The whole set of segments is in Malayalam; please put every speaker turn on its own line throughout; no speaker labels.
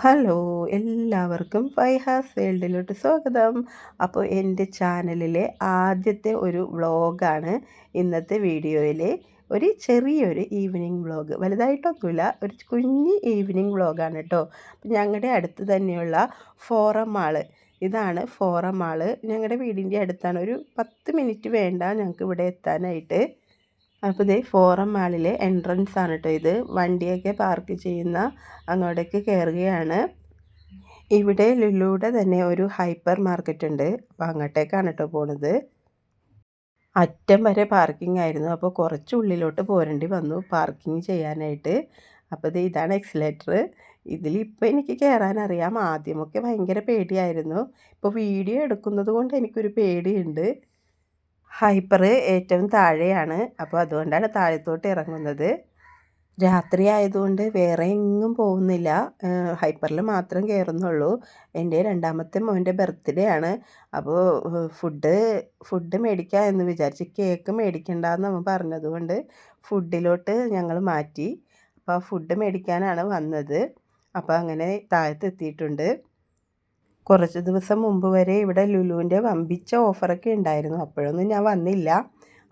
ഹലോ എല്ലാവർക്കും ഫൈഹാസ് വേൾഡിലോട്ട് സ്വാഗതം. അപ്പോൾ എന്റെ ചാനലിലെ ആദ്യത്തെ ഒരു വ്ളോഗാണ് ഇന്നത്തെ വീഡിയോയിൽ ഒരു ചെറിയൊരു ഈവനിങ് വ്ളോഗ്. വലുതായിട്ടൊന്നുമില്ല ഒരു കുഞ്ഞ് ഈവനിങ് വ്ളോഗാണ് കേട്ടോ. ഞങ്ങളുടെ അടുത്ത് തന്നെയുള്ള ഫോറം മാൾ. ഇതാണ് ഫോറം മാൾ. ഞങ്ങളുടെ വീടിന്റെ അടുത്താണ്. ഒരു പത്ത് മിനിറ്റ് വേണ്ട ഞങ്ങൾക്ക് ഇവിടെ എത്താനായിട്ട്. അപ്പോൾ ഇതേ ഫോറം മാളിലെ എൻട്രൻസ് ആണ് കേട്ടോ ഇത്. വണ്ടിയൊക്കെ പാർക്ക് ചെയ്യുന്ന അങ്ങോട്ടേക്ക് കയറുകയാണ് ഇവിടെ ലുലൂടെ തന്നെ ഒരു ഹൈപ്പർ മാർക്കറ്റ് ഉണ്ട്. അപ്പോൾ അങ്ങോട്ടേക്കാണ് കേട്ടോ പോണത്. അറ്റം വരെ പാർക്കിംഗ് ആയിരുന്നു. അപ്പോൾ കുറച്ച് ഉള്ളിലോട്ട് പോരേണ്ടി വന്നു പാർക്കിംഗ് ചെയ്യാനായിട്ട്. അപ്പോൾ ഇത് ഇതാണ് എക്സിലേറ്റർ ഇതിൽ ഇപ്പോൾ എനിക്ക് കയറാൻ അറിയാം. ആദ്യമൊക്കെ ഭയങ്കര പേടിയായിരുന്നു. ഇപ്പോൾ വീഡിയോ എടുക്കുന്നത് കൊണ്ട് എനിക്കൊരു പേടിയുണ്ട്. ഹൈപ്പർ ഏറ്റവും താഴെയാണ്. അപ്പോൾ അതുകൊണ്ടാണ് താഴത്തോട്ട് ഇറങ്ങുന്നത്. രാത്രി ആയതുകൊണ്ട് വേറെ എങ്ങും പോകുന്നില്ല. ഹൈപ്പറിൽ മാത്രം കയറുന്നുള്ളൂ. എന്റെ രണ്ടാമത്തെ മോന്റെ ബർത്ത്ഡേ ആണ്. അപ്പോൾ ഫുഡ് ഫുഡ് മേടിക്കാം എന്ന് വിചാരിച്ച് കേക്ക് മേടിക്കണ്ടെന്ന് നമ്മൾ പറഞ്ഞതുകൊണ്ട് ഫുഡിലോട്ട് ഞങ്ങൾ മാറ്റി. അപ്പോൾ ആ ഫുഡ് മേടിക്കാനാണ് വന്നത്. അപ്പോൾ അങ്ങനെ താഴത്ത് എത്തിയിട്ടുണ്ട് കുറച്ച് ദിവസം മുമ്പ് വരെ ഇവിടെ ലുലുവിന്റെ വമ്പിച്ച ഓഫറൊക്കെ ഉണ്ടായിരുന്നു. അപ്പോഴൊന്നും ഞാൻ വന്നില്ല.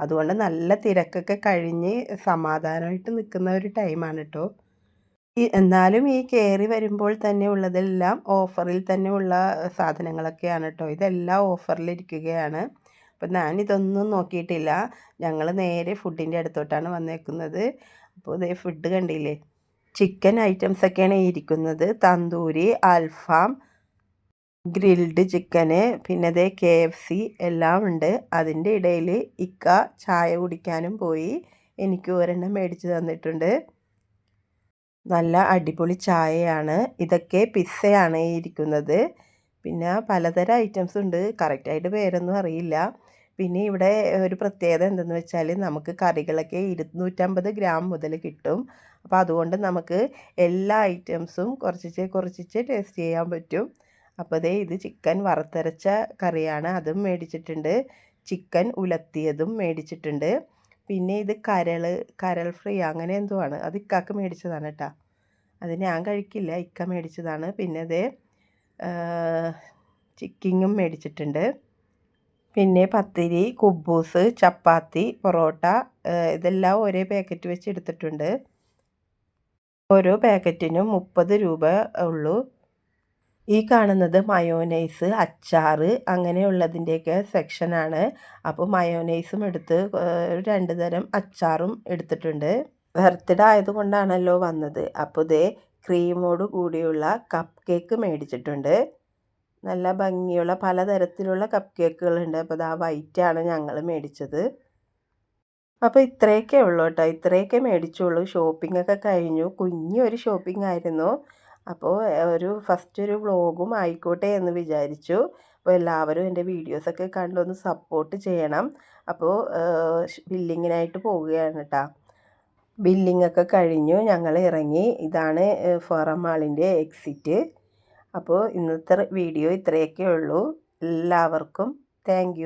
അതുകൊണ്ട് നല്ല തിരക്കൊക്കെ കഴിഞ്ഞ് സമാധാനമായിട്ട് നിൽക്കുന്ന ഒരു ടൈമാണ് കേട്ടോ എന്നാലും ഈ കയറി വരുമ്പോൾ തന്നെ ഉള്ളതെല്ലാം ഓഫറിൽ തന്നെ ഉള്ള സാധനങ്ങളൊക്കെയാണ് കേട്ടോ ഇതെല്ലാം ഓഫറിലിരിക്കുകയാണ്. അപ്പം ഞാനിതൊന്നും നോക്കിയിട്ടില്ല. ഞങ്ങൾ നേരെ ഫുഡിന്റെ അടുത്തോട്ടാണ് വന്നേക്കുന്നത്. അപ്പോൾ ഇതേ ഫുഡ് കണ്ടില്ലേ? ചിക്കൻ ഐറ്റംസൊക്കെയാണ് ഇരിക്കുന്നത്. തന്തൂരി അൽഫാം ഗ്രിൽഡ് ചിക്കന് പിന്നെ അതേ കെ എഫ് സി എല്ലാം ഉണ്ട്. അതിന്റെ ഇടയിൽ ഇക്ക ചായ കുടിക്കാനും പോയി. എനിക്ക് ഒരെണ്ണം മേടിച്ച് തന്നിട്ടുണ്ട്. നല്ല അടിപൊളി ചായയാണ്. ഇതൊക്കെ പിസ്സയാണ് ഇരിക്കുന്നത്. പിന്നെ പലതരം ഐറ്റംസ് ഉണ്ട്. കറക്റ്റായിട്ട് പേരൊന്നും അറിയില്ല. പിന്നെ ഇവിടെ ഒരു പ്രത്യേകത എന്തെന്ന് വെച്ചാൽ നമുക്ക് കറികളൊക്കെ ഇരുന്നൂറ്റമ്പത് ഗ്രാം മുതൽ കിട്ടും. അപ്പോൾ അതുകൊണ്ട് നമുക്ക് എല്ലാ ഐറ്റംസും കുറച്ചിച്ച് കുറച്ചിച്ച് ടേസ്റ്റ് ചെയ്യാൻ പറ്റും. അപ്പോൾ ദേ ഇത് ചിക്കൻ വറുത്തരച്ച കറിയാണ്. അതും മേടിച്ചിട്ടുണ്ട്. ചിക്കൻ ഉലത്തിയതും മേടിച്ചിട്ടുണ്ട്. പിന്നെ ഇത് കരൾ കരൾ ഫ്രീ അങ്ങനെ എന്തോ ആണ് അത് ഇക്കാക്ക് മേടിച്ചതാണ് കേട്ടോ. അത് ഞാൻ കഴിക്കില്ല. ഇക്ക മേടിച്ചതാണ്. പിന്നെ അതേ ചിക്കിങ്ങും മേടിച്ചിട്ടുണ്ട്. പിന്നെ പത്തിരി കുബൂസ് ചപ്പാത്തി പൊറോട്ട ഇതെല്ലാം ഒരേ പാക്കറ്റ് വെച്ച് എടുത്തിട്ടുണ്ട്. ഓരോ പാക്കറ്റിനും മുപ്പത് രൂപ ഉള്ളൂ. ഈ കാണുന്നത് മയോനൈസ് അച്ചാർ അങ്ങനെയുള്ളതിന്റെയൊക്കെ സെക്ഷനാണ്. അപ്പോൾ മയോനൈസും എടുത്ത് രണ്ട് തരം അച്ചാറും എടുത്തിട്ടുണ്ട്. ബർത്ത്ഡേ ആയതുകൊണ്ടാണല്ലോ വന്നത്. അപ്പോൾ ഇതേ ക്രീമോട് കൂടിയുള്ള കപ്പ് കേക്ക് മേടിച്ചിട്ടുണ്ട്. നല്ല ഭംഗിയുള്ള പലതരത്തിലുള്ള കപ്പ് കേക്കുകളുണ്ട്. അപ്പോൾ ആ വൈറ്റാണ് ഞങ്ങൾ മേടിച്ചത്. അപ്പോൾ ഇത്രയൊക്കെ ഉള്ളൂ കേട്ടോ. ഇത്രയൊക്കെ മേടിച്ചുള്ളൂ. ഷോപ്പിംഗ് ഒക്കെ കഴിഞ്ഞു. കുഞ്ഞൊരു ഷോപ്പിംഗ് ആയിരുന്നു. അപ്പോൾ ഒരു ഫസ്റ്റ് ഒരു വ്ളോഗും ആയിക്കോട്ടെ എന്ന് വിചാരിച്ചു. അപ്പോൾ എല്ലാവരും എന്റെ വീഡിയോസൊക്കെ കണ്ടൊന്ന് സപ്പോർട്ട് ചെയ്യണം. അപ്പോൾ ബില്ലിങ്ങിനായിട്ട് പോവുകയാണ് കേട്ടോ ബില്ലിങ്ങൊക്കെ കഴിഞ്ഞു ഞങ്ങൾ ഇറങ്ങി. ഇതാണ് ഫോറം മാളിന്റെ എക്സിറ്റ് അപ്പോൾ ഇന്നത്തെ വീഡിയോ ഇത്രയൊക്കെ ഉള്ളൂ. എല്ലാവർക്കും താങ്ക്